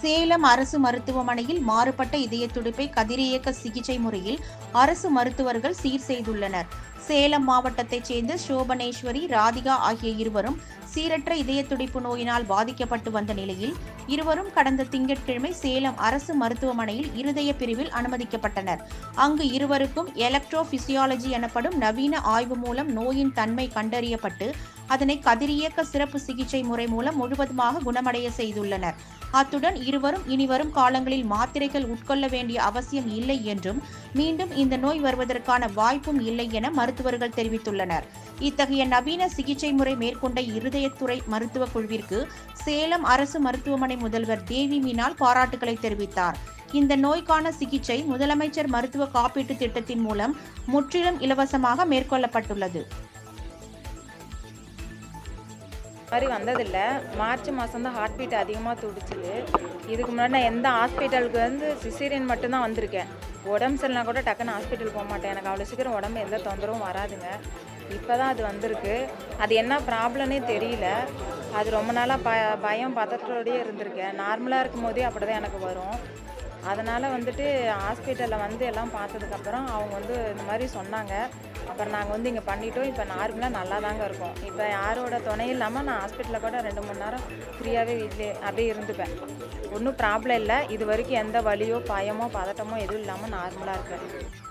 சேலம் அரசு மருத்துவமனையில் மாறுபட்ட இதய துடிப்பை கதிரியக்க சிகிச்சை முறையில் அரசு மருத்துவர்கள் சீர் செய்துள்ளனர். சேலம் மாவட்டத்தைச் சேர்ந்த சோபனேஸ்வரி ராதிகா ஆகிய இருவரும் சீரற்ற இதய துடிப்பு நோயினால் பாதிக்கப்பட்டு வந்த நிலையில் இருவரும் கடந்த திங்கட்கிழமை சேலம் அரசு மருத்துவமனையில் இருதய பிரிவில் அனுமதிக்கப்பட்டனர். அங்கு இருவருக்கும் எலக்ட்ரோ பிசியாலஜி எனப்படும் நவீன ஆய்வு மூலம் நோயின் தன்மை கண்டறியப்பட்டு அதனை கதிரியக்க சிறப்பு சிகிச்சை முறை மூலம் முழுவதுமாக குணமடைய செய்துள்ளனர். அத்துடன் இருவரும் இனிவரும் காலங்களில் மாத்திரைகள் உட்கொள்ள வேண்டிய அவசியம் இல்லை என்றும் மீண்டும் இந்த நோய் வருவதற்கான வாய்ப்பும் இல்லை என மருத்துவர்கள் தெரிவித்துள்ளனர். இத்தகைய நவீன சிகிச்சை முறை மேற்கொண்ட இருதயத்துறை மருத்துவ குழுவிற்கு சேலம் அரசு மருத்துவமனை முதல்வர் தேவி மீனால் பாராட்டுகளை தெரிவித்தார். இந்த நோய்க்கான சிகிச்சை முதலமைச்சர் மருத்துவ காப்பீட்டு திட்டத்தின் மூலம் முற்றிலும் இலவசமாக மேற்கொள்ளப்பட்டுள்ளது. மாதிரி வந்ததில்லை. மார்ச் மாதம் தான் ஹார்ட் பீட் அதிகமாக துடிச்சிது. இதுக்கு முன்னாடி நான் எந்த ஹாஸ்பிட்டலுக்கு வந்து சிசேரியன் மட்டும்தான் வந்திருக்கேன். உடம்பு சரினா கூட டக்குன்னு ஹாஸ்பிட்டல் போக மாட்டேன். எனக்கு அவ்வளோ சீக்கிரம் உடம்பு எந்த தொந்தரவும் வராதுங்க. இப்போ தான் அது வந்திருக்கு. அது என்ன ப்ராப்ளம்னே தெரியல. அது ரொம்ப நாளாக ப பயம் பதற்றோடையே இருந்திருக்கேன். நார்மலாக இருக்கும் போதே அப்படி தான் எனக்கு வரும். அதனால் வந்துட்டு ஹாஸ்பிட்டலில் வந்து எல்லாம் பார்த்ததுக்கப்புறம் அவங்க வந்து இந்த மாதிரி சொன்னாங்க. அப்புறம் நாங்கள் வந்து இங்கே பண்ணிட்டோம். இப்போ நார்மலாக நல்லா தாங்க இருக்கோம். இப்போ யாரோட துணை இல்லாமல் நான் ஹாஸ்பிட்டலில் கூட ரெண்டு மூணு நேரம் ஃப்ரீயாகவே வீட்டிலே அப்படியே இருந்துப்பேன். ஒன்றும் ப்ராப்ளம் இல்லை. இது வரைக்கும் எந்த வலியோ பயமோ பதட்டமோ எதுவும் இல்லாமல் நார்மலாக இருக்கேன்